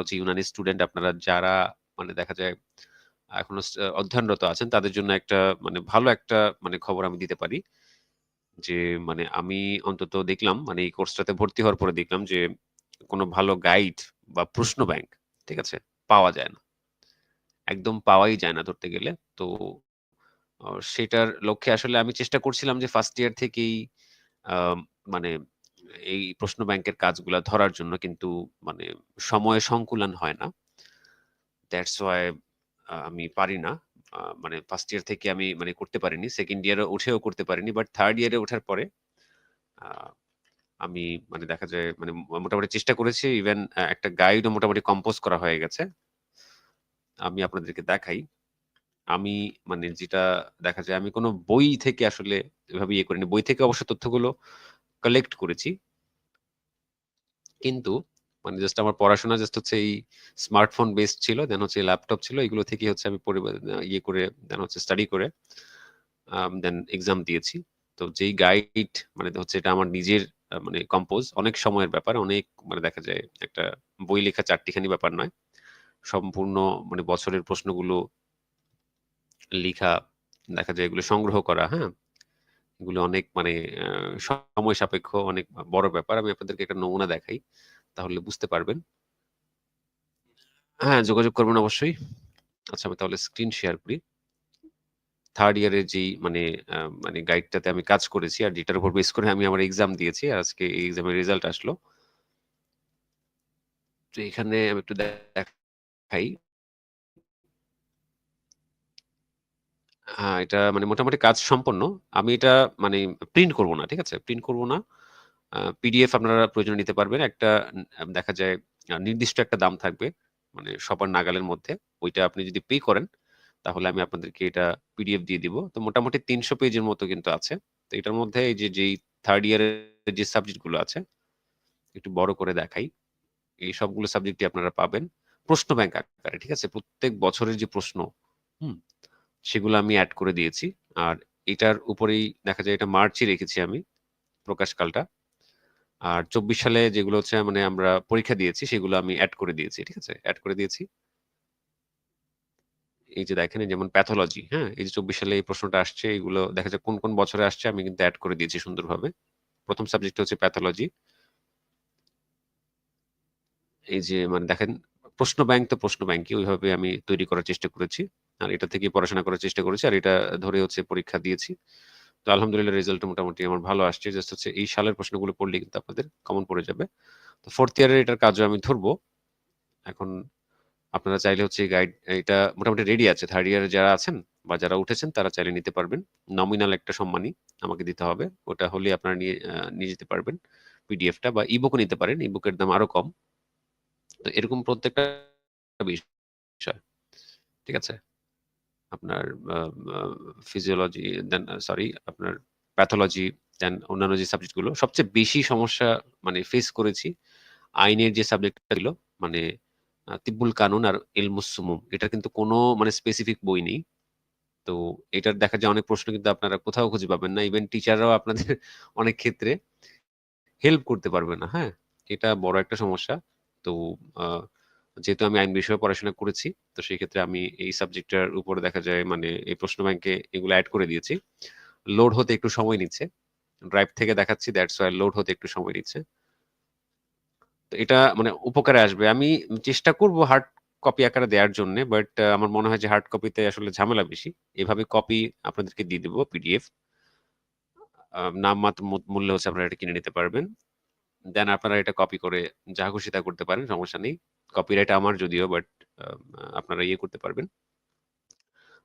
হচ্ছে ইউনানি স্টুডেন্ট আপনারা যারা মানে দেখা যায়, এখনও অধ্যয়নরত আছেন, তাদের জন্য একটা মানে ভালো একটা মানে খবর আমি দিতে পারি। যে মানে আমি অন্তত দেখলাম মানে এই কোর্সটাতে ভর্তি হওয়ার পরে দেখলাম যে, কোনো ভালো গাইড বা প্রশ্ন ব্যাংক ঠিক আছে, পাওয়া যায় না। একদম পাওয়াই যায় না ধরতে গেলে। তো সেটার লক্ষ্যে আসলে আমি চেষ্টা করছিলাম যে ফার্স্ট ইয়ার থেকেই মানে এই প্রশ্ন ব্যাংকের কাজগুলা ধরার জন্য কিন্তু মানে সময় সংকুলন হয় না। দ্যাটস ওয়াই আমি পারি না। মানে ফার্স্ট ইয়ার থেকে আমি মানে করতে পারিনি সেকেন্ড ইয়ারে উঠেও করতে পারিনি বাট থার্ড ইয়ারে ওঠার পরে আমি মানে দেখা যায় মানে মোটামুটি চেষ্টা করেছি ইভেন একটা গাইডও মোটামুটি কম্পোজ করা হয়ে গেছে। আমি আপনাদেরকে দেখাই। আমি মানে যেটা দেখা যায়, আমি কোনো বই থেকে আসলে এভাবে ইয়ে করিনি। বই থেকে অবশ্য তথ্যগুলো কালেক্ট করেছি। কিন্তু মানে জাস্ট আমার পড়াশোনা জাস্ট হচ্ছে এই স্মার্টফোন বেসড ছিল দেন হচ্ছে ল্যাপটপ ছিল, এগুলো থেকে হচ্ছে আমি ইয়ে করে দেন হচ্ছে স্টাডি করে দেন এক্সাম দিয়েছি। তো যেই গাইড মানে হচ্ছে এটা আমার নিজের মানে কম্পোজ অনেক সময়ের ব্যাপার, অনেক মানে দেখা যায় একটা বই লেখা চারটিখানি ব্যাপার নয়। সম্পূর্ণ মানে বছরের প্রশ্নগুলো লিখা দেখা যায় এগুলো সংগ্রহ করা হ্যাঁ? এগুলো অনেক মানে সময় সাপেক্ষ, অনেক বড় ব্যাপার। আমি আপনাদেরকে একটা নমুনা দেখাই, তাহলে বুঝতে পারবেন। হ্যাঁ যোগাযোগ করবেন অবশ্যই। আচ্ছা আমি তাহলে স্ক্রিন শেয়ার করি। থার্ড ইয়ারের যেই মানে মানে গাইডটাতে আমি কাজ করেছি, আর যেটার উপর বেস করে আমি আমার এক্সাম দিয়েছি আজকে এই এক্সামের রেজাল্ট আসলো। তো এখানে আমি একটু দেখাই। এটা মানে মোটামুটি কাজ সম্পন্ন। আমি এটা মানে প্রিন্ট করব না। ঠিক আছে? প্রিন্ট করব না। পিডিএফ আপনারা প্রয়োজনে নিতে পারবেন। একটা দেখা যায় নির্দিষ্ট একটা দাম থাকবে। মানে সবার নাগালের মধ্যে। ওইটা আপনি যদি পে করেন, তাহলে আমি আপনাদেরকে এটা পিডিএফ দিয়ে দিব। তো মোটামুটি ৩০০ পেজের মতো কিন্তু আছে। তো এটার মধ্যে এই যে যেই থার্ড ইয়ারের যে সাবজেক্টগুলো আছে, একটু বড় করে দেখাই। এই সবগুলো সাবজেক্টই আপনারা পাবেন। প্রশ্ন ব্যাংক আকারে। ঠিক আছে? প্রত্যেক বছরের যে প্রশ্ন, হুম? সেগুলো আমি অ্যাড করে দিয়েছি। আর এটার উপরেই দেখা যায় এটা মার্চই রেখেছি আমি প্রকাশকালটা। আর চব্বিশ সালে যেগুলো হচ্ছে মানে আমরা পরীক্ষা দিয়েছি সেগুলো আমি অ্যাড করে দিয়েছি, ঠিক আছে? অ্যাড করে দিয়েছি। এই যে দেখেন যেমন প্যাথোলজি হ্যাঁ? এই যে চব্বিশ সালে এই প্রশ্নটা আসছে, এগুলো দেখা যায় কোন কোন বছরে আসছে, আমি কিন্তু অ্যাড করে দিয়েছি সুন্দরভাবে। প্রথম সাবজেক্ট হচ্ছে প্যাথোলজি এই যে মানে দেখেন প্রশ্ন ব্যাংক তো প্রশ্ন ব্যাংকই ওইভাবে আমি তৈরি করার চেষ্টা করেছি। আর এটা থেকে পড়াশোনা করার চেষ্টা করেছি, আর এটা ধরে হচ্ছে পরীক্ষা দিয়েছি। তো আলহামদুলিল্লাহ রেজাল্ট মোটামুটি আমার ভালো আসছে জাস্ট হচ্ছে এই সালের প্রশ্নগুলো পড়লে কিন্তু আপনাদের কমন পড়ে যাবে। তো ফোর্থ ইয়ারের এটার কাজও আমি ধরবো। এখন আপনারা চাইলে হচ্ছে গাইড এটা মোটামুটি রেডি আছে। থার্ড ইয়ারে যারা আছেন বা যারা উঠেছেন, তারা চাইলে নিতে পারবেন। নমিনাল একটা সম্মানই আমাকে দিতে হবে। ওটা হলে আপনারা নিয়ে নিয়ে যেতে পারবেন পিডিএফটা বা ইবুকও নিতে পারেন। ইবুকের দাম আরও কম। তো এরকম প্রত্যেকটা বিষয়। ঠিক আছে? আপনার ফিজিওলজি দেন সরি আপনার প্যাথোলজি দেন অন্যান্য যে সাবজেক্টগুলো সবচেয়ে বেশি সমস্যা মানে ফেস করেছি আইনের যে সাবজেক্টটা ছিল মানে তিব্বুল কানুন আর এলমুসুমুম এটা কিন্তু কোনো মানে স্পেসিফিক বই নেই। তো এটার দেখা যায় অনেক প্রশ্ন কিন্তু আপনারা কোথাও খুঁজে পাবেন না। ইভেন টিচাররাও আপনাদের অনেক ক্ষেত্রে হেল্প করতে পারবে না হ্যাঁ? এটা বড় একটা সমস্যা। তো যেহেতু আমি আইন বিষয়ে পড়াশোনা করেছি, তো সেই ক্ষেত্রে আমি এই সাবজেক্টটার উপরে দেখা যায় মানে এই প্রশ্ন ব্যাংকে এগুলো অ্যাড করে দিয়েছি। লোড হতে একটু সময় নিচ্ছে। ড্রাইভ থেকে দেখাচ্ছি দ্যাটস ওয়াই লোড হতে একটু সময় নিচ্ছে। তো এটা মানে উপকারে আসবে। আমি চেষ্টা করব হার্ড কপি আকারে দেওয়ার জন্য বাট আমার মনে হয় যে হার্ড কপিতে আসলে ঝামেলা বেশি। এভাবে কপি আপনাদেরকে দিয়ে দেবো পিডিএফ নাম মাত্র মূল্য হচ্ছে আপনারা এটা কিনে নিতে পারবেন। দেন আপনারা এটা কপি করে যা খুশি তা করতে পারেন, সমস্যা নেই। কপিরাইট আমার যদিও বাট আপনারা ইয়ে করতে পারবেন।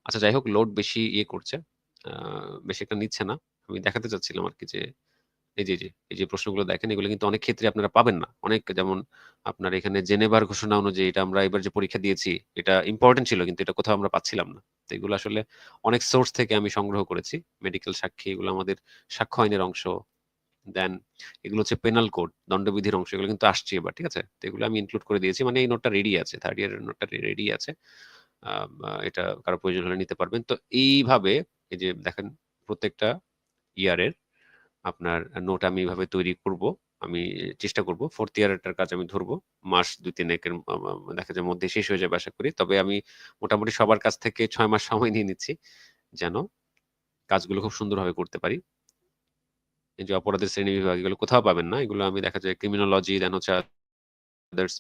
আচ্ছা যাই হোক লোড বেশি ইয়ে করছে। বেশি একটা নিচ্ছে না। আমি দেখাতে চাচ্ছিলাম আর কি যে, এই যে এই যে প্রশ্নগুলো দেখেন, এগুলো কিন্তু অনেক ক্ষেত্রে আপনারা পাবেন না। অনেক যেমন আপনার এখানে জেনেভার ঘোষণা অনুযায়ী এটা আমরা এবার যে পরীক্ষা দিয়েছি, এটা ইম্পর্টেন্ট ছিল, কিন্তু এটা কোথাও আমরা পাচ্ছিলাম না। তো এগুলো আসলে অনেক সোর্স থেকে আমি সংগ্রহ করেছি। মেডিকেল সাক্ষী, এগুলো আমাদের সাক্ষ্য আইনের অংশ। দেন এগুলো হচ্ছে পেনাল কোড দণ্ডবিধির অংশ, এগুলো কিন্তু আসছে এবার, ঠিক আছে তো এগুলো আমি ইনক্লুড করে দিয়েছি মানে এই নোটটা রেডি আছে থার্ড ইয়ারের নোটটা রেডি আছে এটা কারও প্রয়োজন হলে নিতে পারবেন তো এইভাবে, এই যে দেখেন প্রত্যেকটা ইয়ারের আপনার নোট আমি এইভাবে তৈরি করব, আমি চেষ্টা করব 4th ইয়ারেরটার কাজ আমি ধরবো, মাস ২-৩ একের আ আ দেখা যায় মধ্যে শেষ হয়ে যাবে আশা করি। তবে আমি মোটামুটি সবার কাছ থেকে ছয় মাস সময় নিয়ে নিচ্ছি। যেন কাজগুলো খুব সুন্দরভাবে করতে পারি। যে অপরাধের শ্রেণি বিভাগ এগুলো কোথাও পাবেন না। এগুলো আমি দেখা যায় ক্রিমিনোলজি দেন হচ্ছে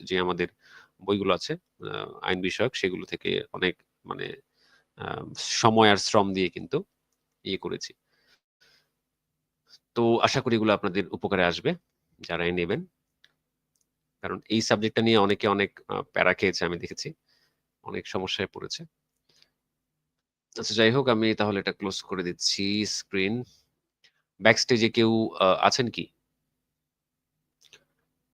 যে আমাদের বইগুলো আছে আইন বিষয়ক সেগুলো থেকে অনেক মানে সময় আর শ্রম দিয়ে কিন্তু ইয়ে করেছি। তো আশা করি এগুলো আপনাদের উপকারে আসবে, যারাই নেবেন। কারণ এই সাবজেক্টটা নিয়ে অনেকে অনেক প্যারা খেয়েছে আমি দেখেছি। অনেক সমস্যায় পড়েছে। আচ্ছা যাই হোক আমি তাহলে এটা ক্লোজ করে দিচ্ছি স্ক্রিন। ব্যাকস্টেজে কেউ আছেন কি?